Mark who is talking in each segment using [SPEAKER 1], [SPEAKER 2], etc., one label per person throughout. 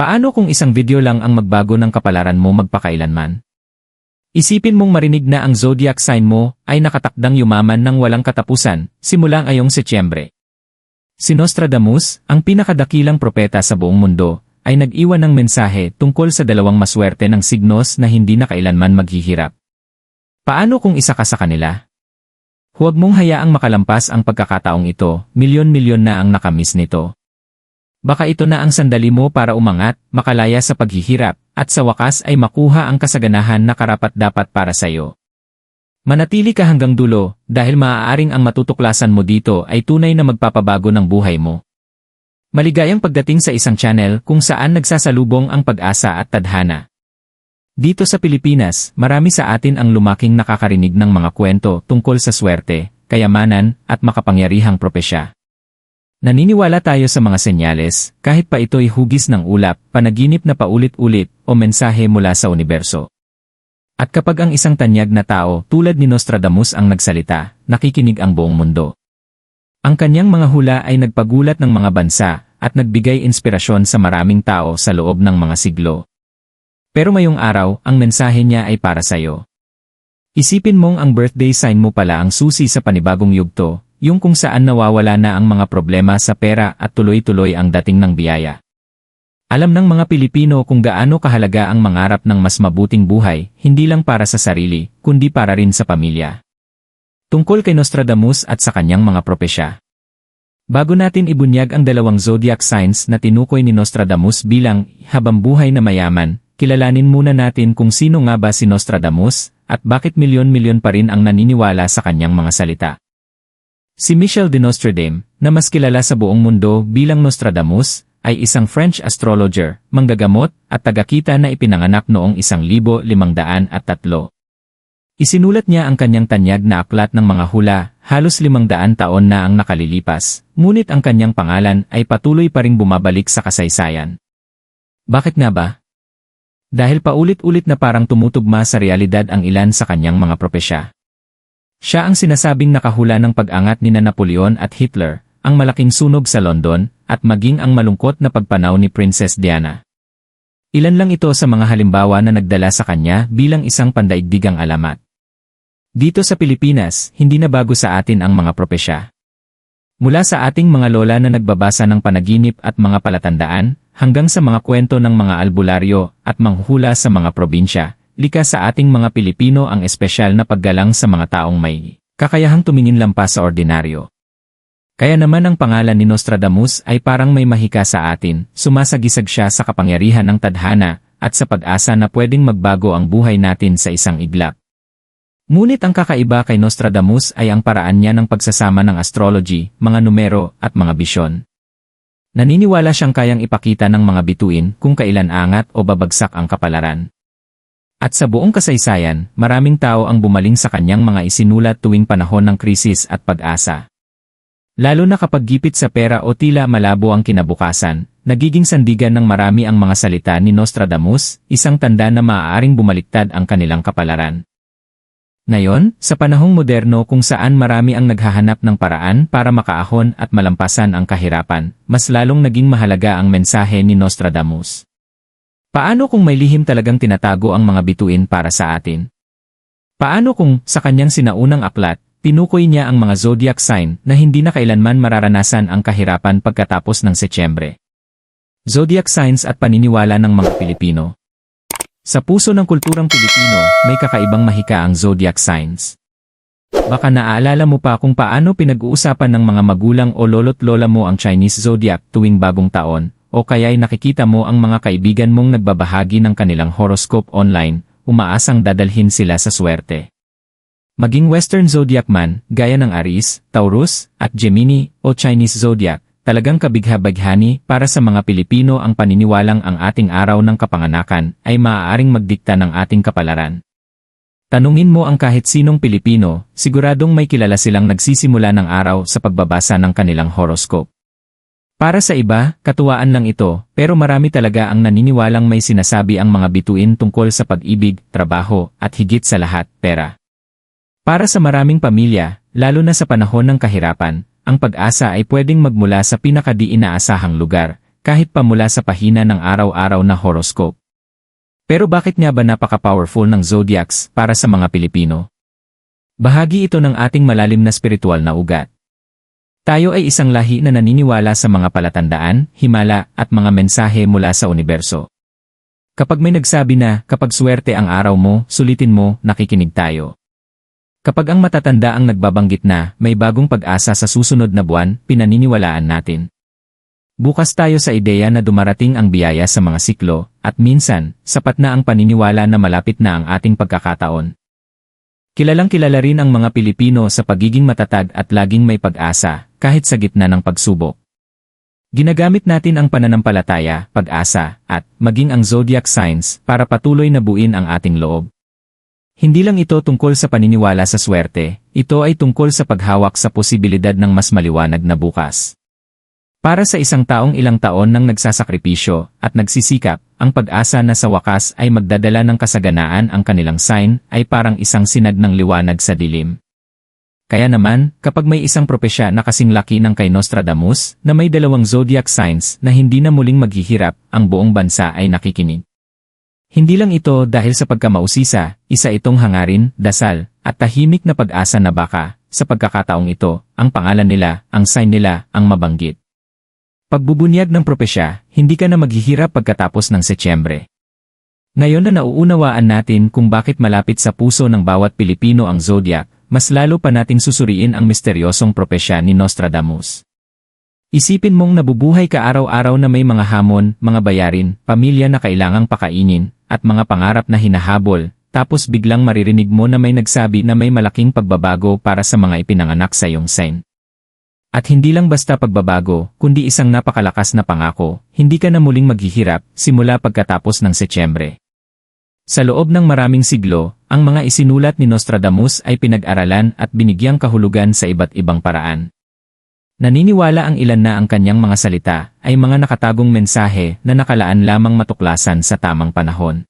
[SPEAKER 1] Paano kung isang video lang ang magbago ng kapalaran mo magpakailanman? Isipin mong marinig na ang zodiac sign mo ay nakatakdang yumaman ng walang katapusan simula ngayong Setyembre. Si Nostradamus, ang pinakadakilang propeta sa buong mundo, ay nag-iwan ng mensahe tungkol sa dalawang maswerte ng signos na hindi na kailanman maghihirap. Paano kung isa ka sa kanila? Huwag mong hayaang makalampas ang pagkakataong ito, milyon-milyon na ang nakamiss nito. Baka ito na ang sandali mo para umangat, makalaya sa paghihirap, at sa wakas ay makuha ang kasaganahan na karapat-dapat para sa iyo. Manatili ka hanggang dulo, dahil maaaring ang matutuklasan mo dito ay tunay na magpapabago ng buhay mo. Maligayang pagdating sa isang channel kung saan nagsasalubong ang pag-asa at tadhana. Dito sa Pilipinas, marami sa atin ang lumaking nakakarinig ng mga kwento tungkol sa swerte, kayamanan, at makapangyarihang propesya. Naniniwala tayo sa mga senyales, kahit pa ito'y hugis ng ulap, panaginip na paulit-ulit, o mensahe mula sa universo. At kapag ang isang tanyag na tao tulad ni Nostradamus ang nagsalita, nakikinig ang buong mundo. Ang kanyang mga hula ay nagpagulat ng mga bansa at nagbigay inspirasyon sa maraming tao sa loob ng mga siglo. Pero mayong araw, ang mensahe niya ay para sa iyo. Isipin mong ang birthday sign mo pala ang susi sa panibagong yugto, yung kung saan nawawala na ang mga problema sa pera at tuloy-tuloy ang dating ng biyaya. Alam ng mga Pilipino kung gaano kahalaga ang mangarap ng mas mabuting buhay, hindi lang para sa sarili, kundi para rin sa pamilya. Tungkol kay Nostradamus at sa kanyang mga propesya. Bago natin ibunyag ang dalawang zodiac signs na tinukoy ni Nostradamus bilang habang buhay na mayaman, kilalanin muna natin kung sino nga ba si Nostradamus at bakit milyon-milyon pa rin ang naniniwala sa kanyang mga salita. Si Michel de Nostradame, na mas kilala sa buong mundo bilang Nostradamus, ay isang French astrologer, manggagamot, at tagakita na ipinanganak noong 1503. Isinulat niya ang kanyang tanyag na aklat ng mga hula, halos 500 taon na ang nakalilipas, ngunit ang kanyang pangalan ay patuloy pa ring bumabalik sa kasaysayan. Bakit nga ba? Dahil paulit-ulit na parang tumutugma sa realidad ang ilan sa kanyang mga propesya. Siya ang sinasabing nakahula ng pag-angat ni na Napoleon at Hitler, ang malaking sunog sa London, at maging ang malungkot na pagpanaw ni Princess Diana. Ilan lang ito sa mga halimbawa na nagdala sa kanya bilang isang pandaigdigang alamat. Dito sa Pilipinas, hindi na bago sa atin ang mga propesya. Mula sa ating mga lola na nagbabasa ng panaginip at mga palatandaan, hanggang sa mga kwento ng mga albularyo at manghula sa mga probinsya, likas sa ating mga Pilipino ang espesyal na paggalang sa mga taong may kakayahang tumingin lampas sa ordinaryo. Kaya naman ang pangalan ni Nostradamus ay parang may mahika sa atin, sumasagisag siya sa kapangyarihan ng tadhana at sa pag-asa na pwedeng magbago ang buhay natin sa isang iglap. Ngunit ang kakaiba kay Nostradamus ay ang paraan niya ng pagsasama ng astrology, mga numero, at mga bisyon. Naniniwala siyang kayang ipakita ng mga bituin kung kailan angat o babagsak ang kapalaran. At sa buong kasaysayan, maraming tao ang bumaling sa kanyang mga isinulat tuwing panahon ng krisis at pag-asa. Lalo na kapag gipit sa pera o tila malabo ang kinabukasan, nagiging sandigan ng marami ang mga salita ni Nostradamus, isang tanda na maaaring bumaliktad ang kanilang kapalaran. Ngayon, sa panahong moderno kung saan marami ang naghahanap ng paraan para makaahon at malampasan ang kahirapan, mas lalong naging mahalaga ang mensahe ni Nostradamus. Paano kung may lihim talagang tinatago ang mga bituin para sa atin? Paano kung, sa kanyang sinaunang aklat, tinukoy niya ang mga zodiac sign na hindi na kailanman mararanasan ang kahirapan pagkatapos ng Setyembre? Zodiac signs at paniniwala ng mga Pilipino. Sa puso ng kulturang Pilipino, may kakaibang mahika ang zodiac signs. Baka naaalala mo pa kung paano pinag-uusapan ng mga magulang o lolo't lola mo ang Chinese zodiac tuwing bagong taon, o kaya'y nakikita mo ang mga kaibigan mong nagbabahagi ng kanilang horoscope online, umaasang dadalhin sila sa swerte. Maging Western zodiac man, gaya ng Aries, Taurus, at Gemini o Chinese zodiac, talagang kabigha-baghani para sa mga Pilipino ang paniniwalang ang ating araw ng kapanganakan ay maaaring magdikta ng ating kapalaran. Tanungin mo ang kahit sinong Pilipino, siguradong may kilala silang nagsisimula ng araw sa pagbabasa ng kanilang horoscope. Para sa iba, katuwaan lang ito, pero marami talaga ang naniniwalang may sinasabi ang mga bituin tungkol sa pag-ibig, trabaho, at higit sa lahat, pera. Para sa maraming pamilya, lalo na sa panahon ng kahirapan, ang pag-asa ay pwedeng magmula sa pinakadi inaasahang lugar, kahit pa mula sa pahina ng araw-araw na horoscope. Pero bakit nga ba napaka-powerful ng zodiacs para sa mga Pilipino? Bahagi ito ng ating malalim na spiritual na ugat. Tayo ay isang lahi na naniniwala sa mga palatandaan, himala, at mga mensahe mula sa universo. Kapag may nagsabi na, kapag swerte ang araw mo, sulitin mo, nakikinig tayo. Kapag ang matatanda ang nagbabanggit na, may bagong pag-asa sa susunod na buwan, pinaniniwalaan natin. Bukas tayo sa ideya na dumarating ang biyaya sa mga siklo, at minsan, sapat na ang paniniwala na malapit na ang ating pagkakataon. Kilalang kilala rin ang mga Pilipino sa pagiging matatag at laging may pag-asa, kahit sa gitna ng pagsubok. Ginagamit natin ang pananampalataya, pag-asa, at maging ang zodiac signs para patuloy na buin ang ating loob. Hindi lang ito tungkol sa paniniwala sa swerte, ito ay tungkol sa paghawak sa posibilidad ng mas maliwanag na bukas. Para sa isang taong ilang taon nang nagsasakripisyo at nagsisikap, ang pag-asa na sa wakas ay magdadala ng kasaganaan ang kanilang sign ay parang isang sinag ng liwanag sa dilim. Kaya naman, kapag may isang propesya na kasing laki ng kay Nostradamus na may dalawang zodiac signs na hindi na muling maghihirap, ang buong bansa ay nakikinig. Hindi lang ito dahil sa pagkamausisa, isa itong hangarin, dasal, at tahimik na pag-asa na baka, sa pagkakataong ito, ang pangalan nila, ang sign nila, ang mabanggit. Pagbubunyag ng propesya, hindi ka na maghihirap pagkatapos ng Setyembre. Ngayon na nauunawaan natin kung bakit malapit sa puso ng bawat Pilipino ang zodiac, mas lalo pa nating susuriin ang misteryosong propesya ni Nostradamus. Isipin mong nabubuhay ka araw-araw na may mga hamon, mga bayarin, pamilya na kailangang pakainin, at mga pangarap na hinahabol, tapos biglang maririnig mo na may nagsabi na may malaking pagbabago para sa mga ipinanganak sa iyong sign. At hindi lang basta pagbabago, kundi isang napakalakas na pangako, hindi ka na muling maghihirap simula pagkatapos ng Setyembre. Sa loob ng maraming siglo, ang mga isinulat ni Nostradamus ay pinag-aralan at binigyang kahulugan sa iba't ibang paraan. Naniniwala ang ilan na ang kanyang mga salita ay mga nakatagong mensahe na nakalaan lamang matuklasan sa tamang panahon.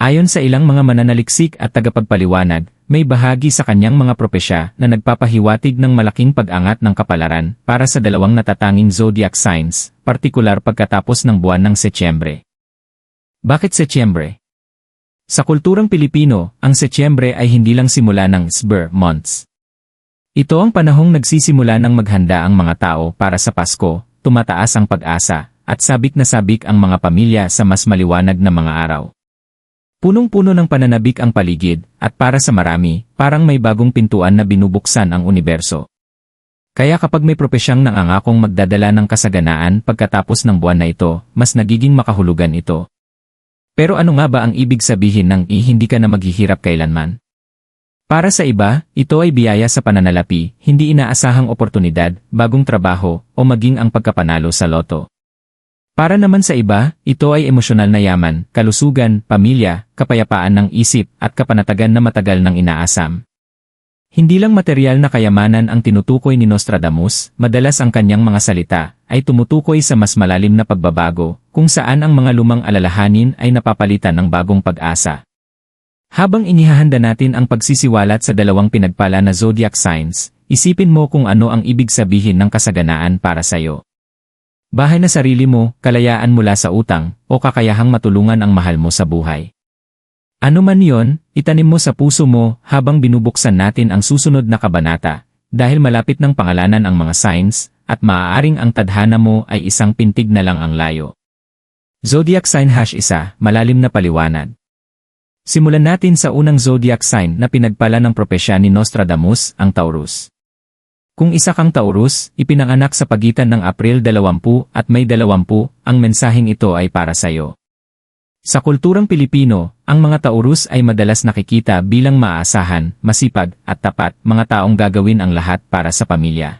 [SPEAKER 1] Ayon sa ilang mga mananaliksik at tagapagpaliwanag, may bahagi sa kanyang mga propesya na nagpapahiwatig ng malaking pag-angat ng kapalaran para sa dalawang natatanging zodiac signs, partikular pagkatapos ng buwan ng Setyembre. Bakit Setyembre? Sa kulturang Pilipino, ang Setyembre ay hindi lang simula ng Sber months. Ito ang panahong nagsisimula ng maghanda ang mga tao para sa Pasko, tumataas ang pag-asa, at sabik na sabik ang mga pamilya sa mas maliwanag na mga araw. Punong-puno ng pananabik ang paligid, at para sa marami, parang may bagong pintuan na binubuksan ang universo. Kaya kapag may propesyang nangangakong magdadala ng kasaganaan pagkatapos ng buwan na ito, mas nagiging makahulugan ito. Pero ano nga ba ang ibig sabihin ng i hindi ka na maghihirap kailanman? Para sa iba, ito ay biyaya sa pananalapi, hindi inaasahang oportunidad, bagong trabaho, o maging ang pagkapanalo sa loto. Para naman sa iba, ito ay emosyonal na yaman, kalusugan, pamilya, kapayapaan ng isip, at kapanatagan na matagal ng inaasam. Hindi lang material na kayamanan ang tinutukoy ni Nostradamus, madalas ang kanyang mga salita ay tumutukoy sa mas malalim na pagbabago, kung saan ang mga lumang alalahanin ay napapalitan ng bagong pag-asa. Habang inihahanda natin ang pagsisiwalat sa dalawang pinagpala na zodiac signs, isipin mo kung ano ang ibig sabihin ng kasaganaan para sa iyo. Bahay na sarili mo, kalayaan mula sa utang, o kakayahang matulungan ang mahal mo sa buhay. Ano man yon, itanim mo sa puso mo habang binubuksan natin ang susunod na kabanata, dahil malapit ng pangalanan ang mga signs, at maaaring ang tadhana mo ay isang pintig na lang ang layo. Zodiac Sign Hash isa, malalim na paliwanag. Simulan natin sa unang zodiac sign na pinagpala ng propesya ni Nostradamus, ang Taurus. Kung isa kang Taurus, ipinanganak sa pagitan ng April 20 at May 20, ang mensaheng ito ay para sa iyo. Sa kulturang Pilipino, ang mga Taurus ay madalas nakikita bilang maaasahan, masipag, at tapat, mga taong gagawin ang lahat para sa pamilya.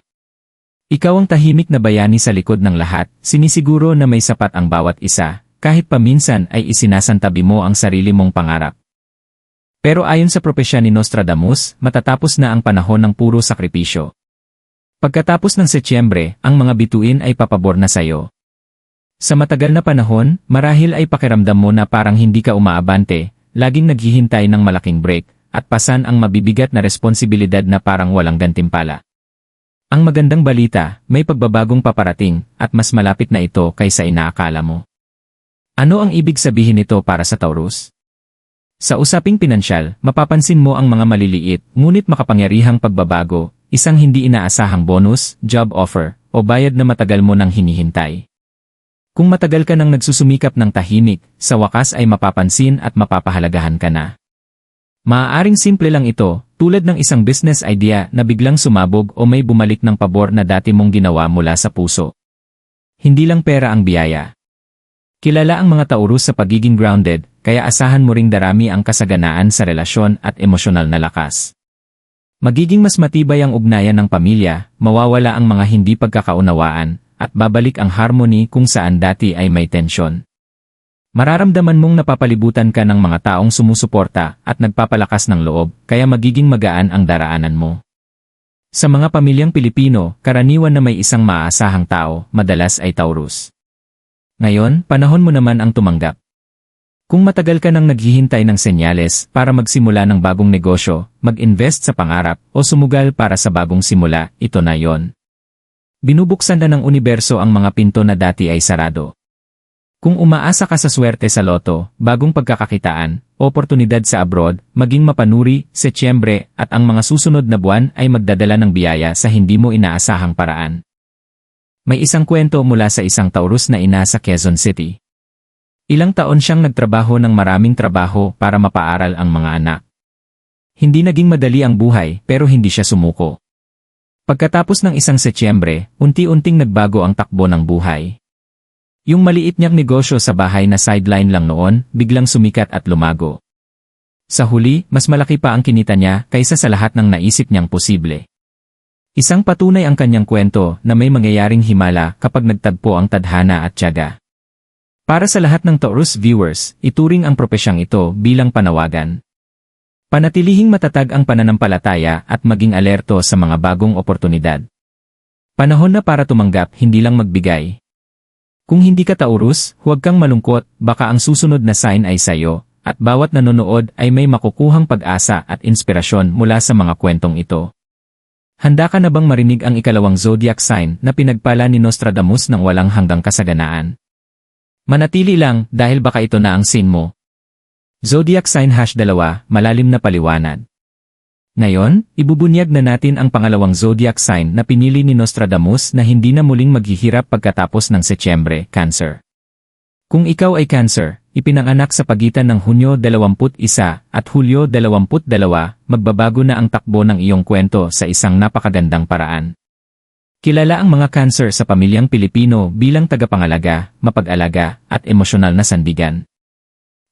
[SPEAKER 1] Ikaw ang tahimik na bayani sa likod ng lahat, sinisiguro na may sapat ang bawat isa, kahit paminsan ay isinasantabi mo ang sarili mong pangarap. Pero ayon sa propesya ni Nostradamus, matatapos na ang panahon ng puro sakripisyo. Pagkatapos ng Setyembre, ang mga bituin ay papabor na sayo. Sa matagal na panahon, marahil ay pakiramdam mo na parang hindi ka umaabante, laging naghihintay ng malaking break, at pasan ang mabibigat na responsibilidad na parang walang gantimpala. Ang magandang balita, may pagbabagong paparating at mas malapit na ito kaysa inaakala mo. Ano ang ibig sabihin nito para sa Taurus? Sa usaping pinansyal, mapapansin mo ang mga maliliit ngunit makapangyarihang pagbabago, isang hindi inaasahang bonus, job offer, o bayad na matagal mo nang hinihintay. Kung matagal ka nang nagsusumikap ng tahimik, sa wakas ay mapapansin at mapapahalagahan ka na. Maaaring simple lang ito, tulad ng isang business idea na biglang sumabog o may bumalik ng pabor na dati mong ginawa mula sa puso. Hindi lang pera ang biyaya. Kilala ang mga Taurus sa pagiging grounded, kaya asahan mo ring darami ang kasaganaan sa relasyon at emosyonal na lakas. Magiging mas matibay ang ugnayan ng pamilya, mawawala ang mga hindi pagkakaunawaan, at babalik ang harmony kung saan dati ay may tensyon. Mararamdaman mong napapalibutan ka ng mga taong sumusuporta at nagpapalakas ng loob, kaya magiging magaan ang daraanan mo. Sa mga pamilyang Pilipino, karaniwan na may isang maaasahang tao, madalas ay Taurus. Ngayon, panahon mo naman ang tumanggap. Kung matagal ka nang naghihintay ng senyales para magsimula ng bagong negosyo, mag-invest sa pangarap, o sumugal para sa bagong simula, ito na yon. Binubuksan na ng universo ang mga pinto na dati ay sarado. Kung umaasa ka sa swerte sa loto, bagong pagkakakitaan, oportunidad sa abroad, maging mapanuri, Setyembre, at ang mga susunod na buwan ay magdadala ng biyaya sa hindi mo inaasahang paraan. May isang kwento mula sa isang Taurus na ina sa Quezon City. Ilang taon siyang nagtrabaho ng maraming trabaho para mapaaral ang mga anak. Hindi naging madali ang buhay pero hindi siya sumuko. Pagkatapos ng isang Setyembre, unti-unting nagbago ang takbo ng buhay. Yung maliit niyang negosyo sa bahay na sideline lang noon, biglang sumikat at lumago. Sa huli, mas malaki pa ang kinita niya kaysa sa lahat ng naisip niyang posible. Isang patunay ang kanyang kwento na may mangyayaring himala kapag nagtagpo ang tadhana at tiyaga. Para sa lahat ng Taurus viewers, ituring ang propesyang ito bilang panawagan. Panatilihing matatag ang pananampalataya at maging alerto sa mga bagong oportunidad. Panahon na para tumanggap hindi lang magbigay, kung hindi ka Taurus, huwag kang malungkot, baka ang susunod na sign ay sayo, at bawat nanonood ay may makukuhang pag-asa at inspirasyon mula sa mga kwentong ito. Handa ka na bang marinig ang ikalawang zodiac sign na pinagpala ni Nostradamus ng walang hanggang kasaganaan? Manatili lang dahil baka ito na ang scene mo. Zodiac sign hash dalawa, malalim na paliwanag. Ngayon, ibubunyag na natin ang pangalawang zodiac sign na pinili ni Nostradamus na hindi na muling maghihirap pagkatapos ng Setyembre, Cancer. Kung ikaw ay Cancer, ipinanganak sa pagitan ng Hunyo 21 at Hulyo 22, magbabago na ang takbo ng iyong kwento sa isang napakagandang paraan. Kilala ang mga Cancer sa pamilyang Pilipino bilang tagapangalaga, mapag-alaga, at emosyonal na sandigan.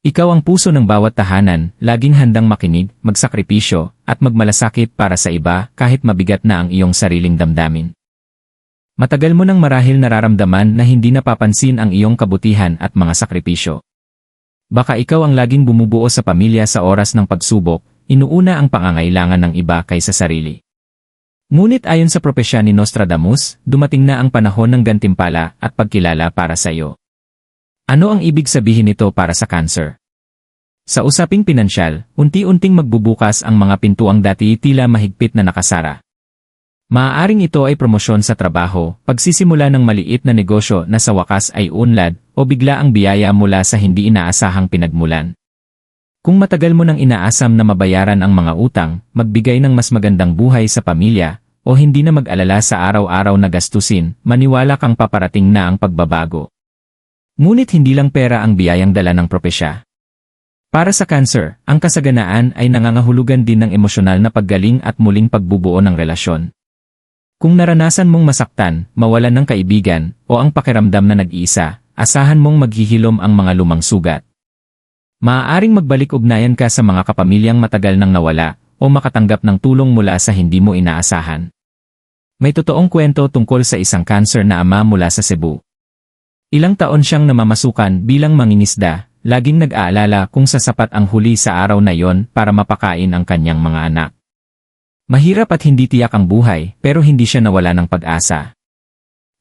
[SPEAKER 1] Ikaw ang puso ng bawat tahanan, laging handang makinig, magsakripisyo, at magmalasakit para sa iba kahit mabigat na ang iyong sariling damdamin. Matagal mo nang marahil nararamdaman na hindi napapansin ang iyong kabutihan at mga sakripisyo. Baka ikaw ang laging bumubuo sa pamilya sa oras ng pagsubok, inuuna ang pangangailangan ng iba kaysa sarili. Ngunit ayon sa propesya ni Nostradamus, dumating na ang panahon ng gantimpala at pagkilala para sa iyo. Ano ang ibig sabihin nito para sa cancer? Sa usaping pinansyal, unti-unting magbubukas ang mga pintuang dati tila mahigpit na nakasara. Maaaring ito ay promosyon sa trabaho, pagsisimula ng maliit na negosyo na sa wakas ay unlad, o bigla ang biyaya mula sa hindi inaasahang pinagmulan. Kung matagal mo nang inaasam na mabayaran ang mga utang, magbigay ng mas magandang buhay sa pamilya, o hindi na mag-alala sa araw-araw na gastusin, maniwala kang paparating na ang pagbabago. Ngunit hindi lang pera ang biyayang dala ng propesya. Para sa cancer, ang kasaganaan ay nangangahulugan din ng emosyonal na paggaling at muling pagbubuo ng relasyon. Kung naranasan mong masaktan, mawalan ng kaibigan, o ang pakiramdam na nag-iisa, asahan mong maghihilom ang mga lumang sugat. Maaaring magbalik ugnayan ka sa mga kapamilyang matagal nang nawala, o makatanggap ng tulong mula sa hindi mo inaasahan. May totoong kwento tungkol sa isang cancer na ama mula sa Cebu. Ilang taon siyang namamasukan bilang mangingisda, laging nag-aalala kung sasapat ang huli sa araw na yon para mapakain ang kanyang mga anak. Mahirap at hindi tiyak ang buhay, pero hindi siya nawala ng pag-asa.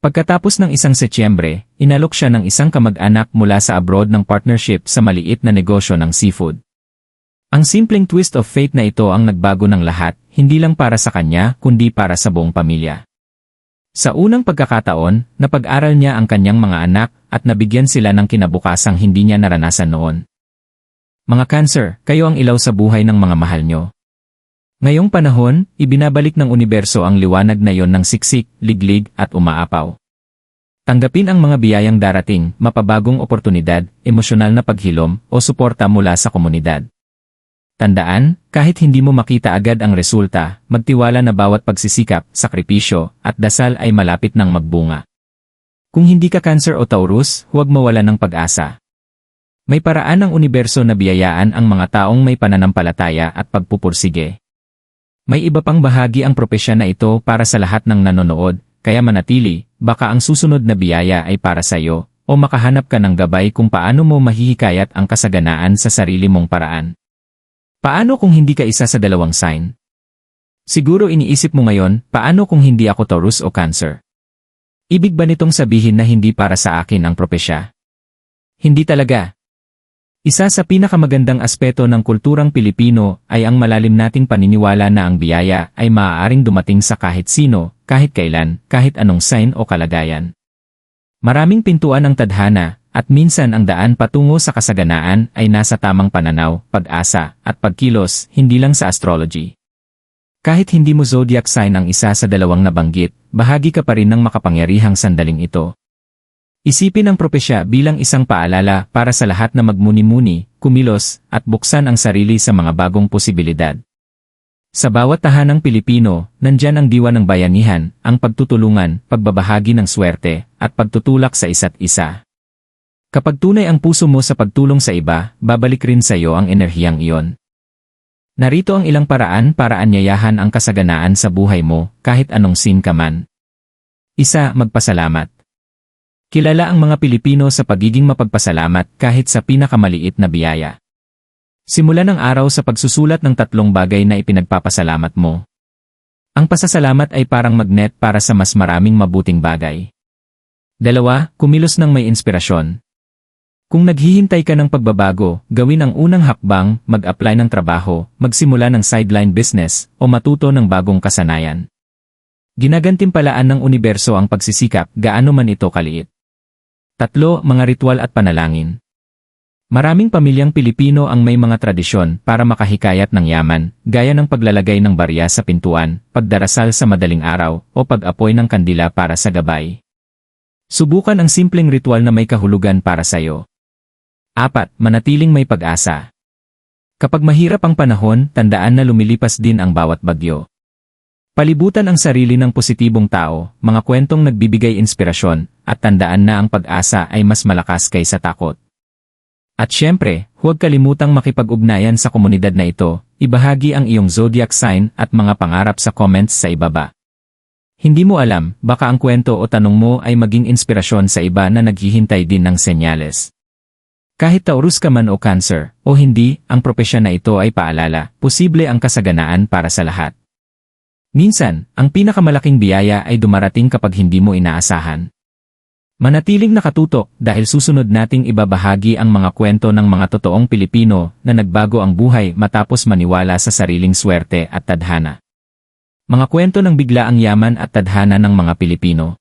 [SPEAKER 1] Pagkatapos ng isang Setyembre, inalok siya ng isang kamag-anak mula sa abroad ng partnership sa maliit na negosyo ng seafood. Ang simpleng twist of fate na ito ang nagbago ng lahat, hindi lang para sa kanya, kundi para sa buong pamilya. Sa unang pagkakataon, napag-aral niya ang kanyang mga anak at nabigyan sila ng kinabukasang hindi niya naranasan noon. Mga cancer, kayo ang ilaw sa buhay ng mga mahal nyo. Ngayong panahon, ibinabalik ng universo ang liwanag na iyon ng siksik, liglig at umaapaw. Tanggapin ang mga biyayang darating, mapabagong oportunidad, emosyonal na paghilom, o suporta mula sa komunidad. Tandaan, kahit hindi mo makita agad ang resulta, magtiwala na bawat pagsisikap, sakripisyo, at dasal ay malapit ng magbunga. Kung hindi ka Cancer o Taurus, huwag mawala ng pag-asa. May paraan ng universo na biyayaan ang mga taong may pananampalataya at pagpupursige. May iba pang bahagi ang propesya na ito para sa lahat ng nanonood, kaya manatili, baka ang susunod na biyaya ay para sa iyo, o makahanap ka ng gabay kung paano mo mahihikayat ang kasaganaan sa sarili mong paraan. Paano kung hindi ka isa sa dalawang sign? Siguro iniisip mo ngayon, paano kung hindi ako Taurus o Cancer? Ibig ba nitong sabihin na hindi para sa akin ang propesya? Hindi talaga. Isa sa pinakamagandang aspeto ng kulturang Pilipino ay ang malalim nating paniniwala na ang biyaya ay maaaring dumating sa kahit sino, kahit kailan, kahit anong sign o kalagayan. Maraming pintuan ng tadhana, at minsan ang daan patungo sa kasaganaan ay nasa tamang pananaw, pag-asa, at pagkilos, hindi lang sa astrology. Kahit hindi mo zodiac sign ang isa sa dalawang nabanggit, bahagi ka pa rin ng makapangyarihang sandaling ito. Isipin ang propesya bilang isang paalala para sa lahat na magmuni-muni, kumilos, at buksan ang sarili sa mga bagong posibilidad. Sa bawat tahanang Pilipino, nandyan ang diwa ng bayanihan, ang pagtutulungan, pagbabahagi ng swerte, at pagtutulak sa isa't isa. Kapag tunay ang puso mo sa pagtulong sa iba, babalik rin sa iyo ang enerhiyang iyon. Narito ang ilang paraan para anyayahan ang kasaganaan sa buhay mo, kahit anong sin ka man. Isa, magpasalamat. Kilala ang mga Pilipino sa pagiging mapagpasalamat kahit sa pinakamaliit na biyaya. Simulan ang araw sa pagsusulat ng tatlong bagay na ipinagpapasalamat mo. Ang pasasalamat ay parang magnet para sa mas maraming mabuting bagay. Dalawa, kumilos ng may inspirasyon. Kung naghihintay ka ng pagbabago, gawin ang unang hakbang, mag-apply ng trabaho, magsimula ng sideline business, o matuto ng bagong kasanayan. Ginagantimpalaan ng universo ang pagsisikap, gaano man ito kaliit. Tatlo, mga ritual at panalangin. Maraming pamilyang Pilipino ang may mga tradisyon para makahikayat ng yaman, gaya ng paglalagay ng barya sa pintuan, pagdarasal sa madaling araw, o pag-apoy ng kandila para sa gabay. Subukan ang simpleng ritual na may kahulugan para sa iyo. Apat, manatiling may pag-asa. Kapag mahirap ang panahon, tandaan na lumilipas din ang bawat bagyo. Palibutan ang sarili ng positibong tao, mga kwentong nagbibigay inspirasyon, at tandaan na ang pag-asa ay mas malakas kaysa takot. At syempre, huwag kalimutang makipag-ugnayan sa komunidad na ito, ibahagi ang iyong zodiac sign at mga pangarap sa comments sa ibaba. Hindi mo alam, baka ang kwento o tanong mo ay maging inspirasyon sa iba na naghihintay din ng senyales. Kahit Taurus ka man o Cancer, o hindi, ang propesya na ito ay paalala, posible ang kasaganaan para sa lahat. Minsan, ang pinakamalaking biyaya ay dumarating kapag hindi mo inaasahan. Manatiling nakatutok dahil susunod nating ibabahagi ang mga kwento ng mga totoong Pilipino na nagbago ang buhay matapos maniwala sa sariling swerte at tadhana. Mga kwento ng bigla ang yaman at tadhana ng mga Pilipino.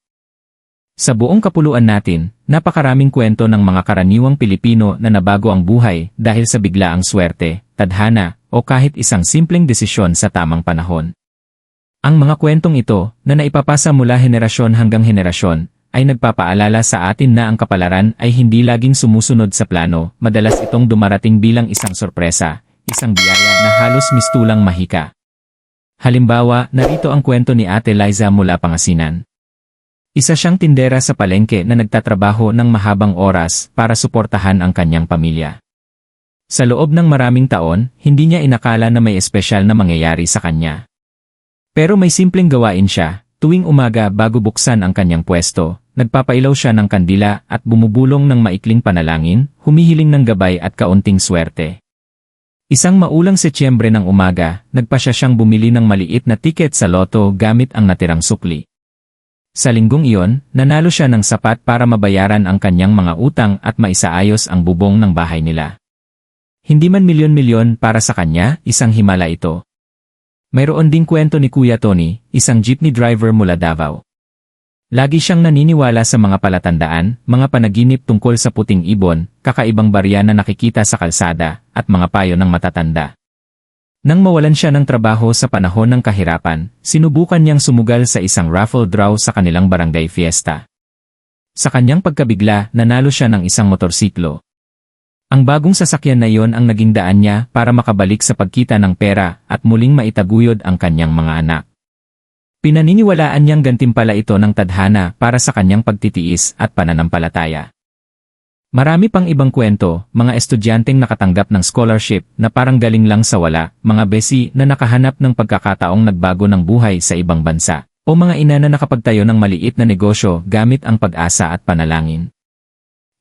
[SPEAKER 1] Sa buong kapuluan natin, napakaraming kwento ng mga karaniwang Pilipino na nabago ang buhay dahil sa biglaang swerte, tadhana, o kahit isang simpleng desisyon sa tamang panahon. Ang mga kwentong ito, na naipapasa mula henerasyon hanggang henerasyon, ay nagpapaalala sa atin na ang kapalaran ay hindi laging sumusunod sa plano, madalas itong dumarating bilang isang sorpresa, isang biyaya na halos mistulang mahika. Halimbawa, narito ang kwento ni Ate Liza mula Pangasinan. Isa siyang tindera sa palengke na nagtatrabaho ng mahabang oras para suportahan ang kanyang pamilya. Sa loob ng maraming taon, hindi niya inakala na may espesyal na mangyayari sa kanya. Pero may simpleng gawain siya, tuwing umaga bago buksan ang kanyang pwesto, nagpapailaw siya ng kandila at bumubulong ng maikling panalangin, humihiling ng gabay at kaunting swerte. Isang maulang Setyembre ng umaga, nagpa siya siyang bumili ng maliit na tiket sa loto gamit ang natirang sukli. Sa linggong iyon, nanalo siya ng sapat para mabayaran ang kanyang mga utang at maisaayos ang bubong ng bahay nila. Hindi man milyon-milyon para sa kanya, isang himala ito. Mayroon ding kwento ni Kuya Tony, isang jeepney driver mula Davao. Lagi siyang naniniwala sa mga palatandaan, mga panaginip tungkol sa puting ibon, kakaibang barya na nakikita sa kalsada, at mga payo ng matatanda. Nang mawalan siya ng trabaho sa panahon ng kahirapan, sinubukan niyang sumugal sa isang raffle draw sa kanilang barangay fiesta. Sa kanyang pagkabigla, nanalo siya ng isang motorsiklo. Ang bagong sasakyan na iyon ang naging daan niya para makabalik sa pagkita ng pera at muling maitaguyod ang kanyang mga anak. Pinaniniwalaan niyang gantimpala ito ng tadhana para sa kanyang pagtitiis at pananampalataya. Marami pang ibang kwento, mga estudyanteng nakatanggap ng scholarship na parang galing lang sa wala, mga besi na nakahanap ng pagkakataong nagbago ng buhay sa ibang bansa, o mga ina na nakapagtayo ng maliit na negosyo gamit ang pag-asa at panalangin.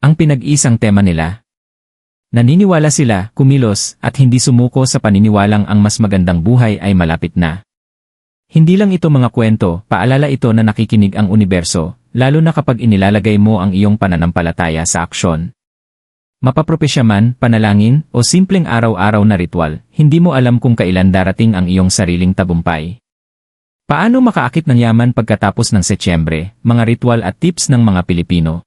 [SPEAKER 1] Ang pinag-isang tema nila. Naniniwala sila, kumilos, at hindi sumuko sa paniniwalang ang mas magandang buhay ay malapit na. Hindi lang ito mga kwento, paalala ito na nakikinig ang universo, lalo na kapag inilalagay mo ang iyong pananampalataya sa aksyon. Mapapropesya man, panalangin, o simpleng araw-araw na ritual, hindi mo alam kung kailan darating ang iyong sariling tagumpay. Paano makaakit ng yaman pagkatapos ng Setyembre, mga ritual at tips ng mga Pilipino?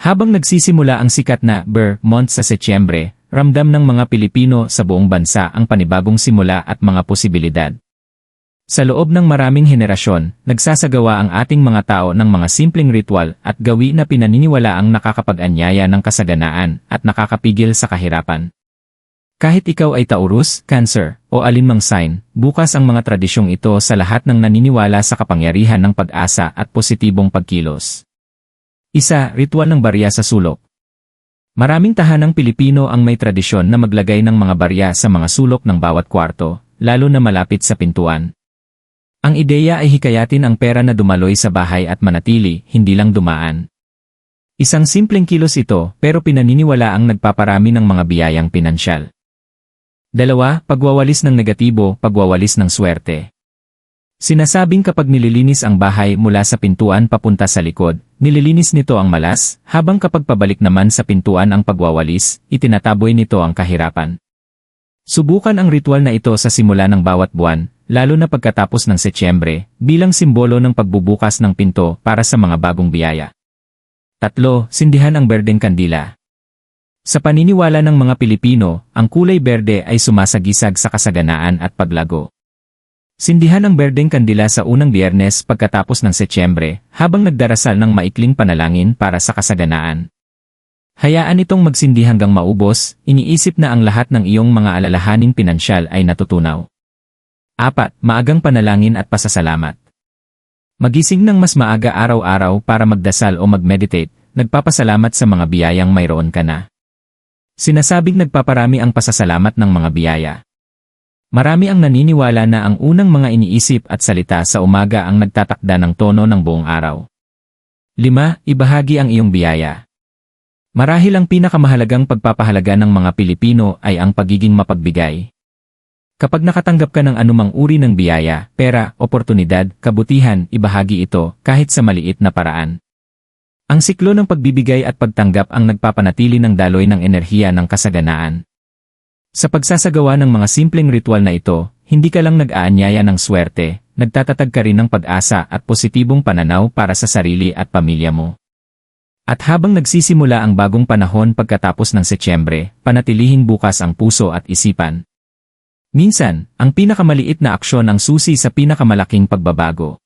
[SPEAKER 1] Habang nagsisimula ang sikat na Ber month sa Setyembre, ramdam ng mga Pilipino sa buong bansa ang panibagong simula at mga posibilidad. Sa loob ng maraming henerasyon, nagsasagawa ang ating mga tao ng mga simpleng ritual at gawi na pinaniniwala ang nakakapag-anyaya ng kasaganaan at nakakapigil sa kahirapan. Kahit ikaw ay Taurus, Cancer, o alinmang sign, bukas ang mga tradisyong ito sa lahat ng naniniwala sa kapangyarihan ng pag-asa at positibong pagkilos. Isa, ritual ng barya sa sulok. Maraming tahanang Pilipino ang may tradisyon na maglagay ng mga barya sa mga sulok ng bawat kwarto, lalo na malapit sa pintuan. Ang ideya ay hikayatin ang pera na dumaloy sa bahay at manatili, hindi lang dumaan. Isang simpleng kilos ito, pero pinaniniwala ang nagpaparami ng mga biyayang pinansyal. Dalawa, pagwawalis ng negatibo, pagwawalis ng swerte. Sinasabing kapag nililinis ang bahay mula sa pintuan papunta sa likod, nililinis nito ang malas, habang kapag pabalik naman sa pintuan ang pagwawalis, itinataboy nito ang kahirapan. Subukan ang ritual na ito sa simula ng bawat buwan, lalo na pagkatapos ng Setyembre, bilang simbolo ng pagbubukas ng pinto para sa mga bagong biyaya. Tatlo, sindihan ang berdeng kandila. Sa paniniwala ng mga Pilipino, ang kulay berde ay sumasagisag sa kasaganaan at paglago. Sindihan ang berdeng kandila sa unang biyernes pagkatapos ng Setyembre, habang nagdarasal ng maikling panalangin para sa kasaganaan. Hayaan itong magsindi hanggang maubos, iniisip na ang lahat ng iyong mga alalahaning pinansyal ay natutunaw. Apat, maagang panalangin at pasasalamat. Magising ng mas maaga araw-araw para magdasal o mag-meditate, nagpapasalamat sa mga biyayang mayroon ka na. Sinasabing nagpaparami ang pasasalamat ng mga biyaya. Marami ang naniniwala na ang unang mga iniisip at salita sa umaga ang nagtatakda ng tono ng buong araw. 5. Ibahagi ang iyong biyaya. Marahil ang pinakamahalagang pagpapahalaga ng mga Pilipino ay ang pagiging mapagbigay. Kapag nakatanggap ka ng anumang uri ng biyaya, pera, oportunidad, kabutihan, ibahagi ito kahit sa maliit na paraan. Ang siklo ng pagbibigay at pagtanggap ang nagpapanatili ng daloy ng enerhiya ng kasaganaan. Sa pagsasagawa ng mga simpleng ritual na ito, hindi ka lang nag-aanyaya ng swerte, nagtatatag ka rin ng pag-asa at positibong pananaw para sa sarili at pamilya mo. At habang nagsisimula ang bagong panahon pagkatapos ng Setyembre, panatilihin bukas ang puso at isipan, Minsan, ang pinakamaliit na aksyon ang susi sa pinakamalaking pagbabago.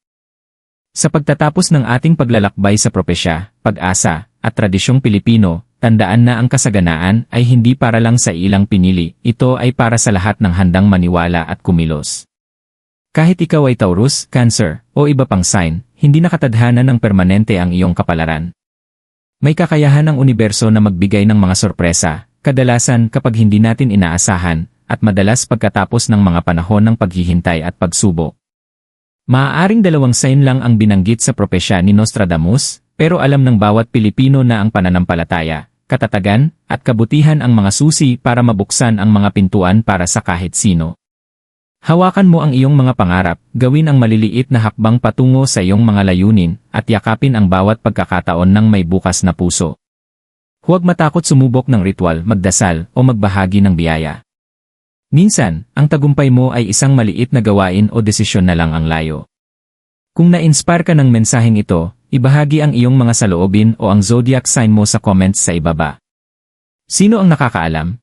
[SPEAKER 1] Sa pagtatapos ng ating paglalakbay sa propesya, pag-asa, at tradisyong Pilipino, tandaan na ang kasaganaan ay hindi para lang sa ilang pinili, ito ay para sa lahat ng handang maniwala at kumilos. Kahit ikaw ay Taurus, Cancer, o iba pang sign, hindi nakatadhana ng permanente ang iyong kapalaran. May kakayahan ng universo na magbigay ng mga sorpresa, kadalasan kapag hindi natin inaasahan, at madalas pagkatapos ng mga panahon ng paghihintay at pagsubok. Maaaring dalawang sign lang ang binanggit sa propesya ni Nostradamus, pero alam ng bawat Pilipino na ang pananampalataya, katatagan, at kabutihan ang mga susi para mabuksan ang mga pintuan para sa kahit sino. Hawakan mo ang iyong mga pangarap, gawin ang maliliit na hakbang patungo sa iyong mga layunin, at yakapin ang bawat pagkakataon ng may bukas na puso. Huwag matakot sumubok ng ritual, magdasal, o magbahagi ng biyaya. Minsan, ang tagumpay mo ay isang maliit na gawain o desisyon na lang ang layo. Kung na-inspire ka ng mensaheng ito, Ibahagi ang iyong mga saloobin o ang zodiac sign mo sa comments sa ibaba. Sino ang nakakaalam?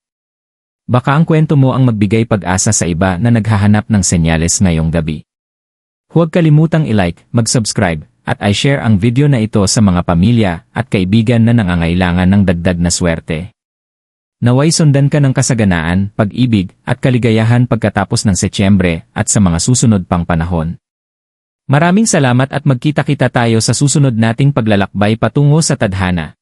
[SPEAKER 1] Baka ang kwento mo ang magbigay pag-asa sa iba na naghahanap ng senyales ngayong gabi. Huwag kalimutang i-like, mag-subscribe, at i-share ang video na ito sa mga pamilya at kaibigan na nangangailangan ng dagdag na swerte. Naway sundan ka ng kasaganaan, pag-ibig, at kaligayahan pagkatapos ng Setyembre at sa mga susunod pang panahon. Maraming salamat at magkita-kita tayo sa susunod nating paglalakbay patungo sa tadhana.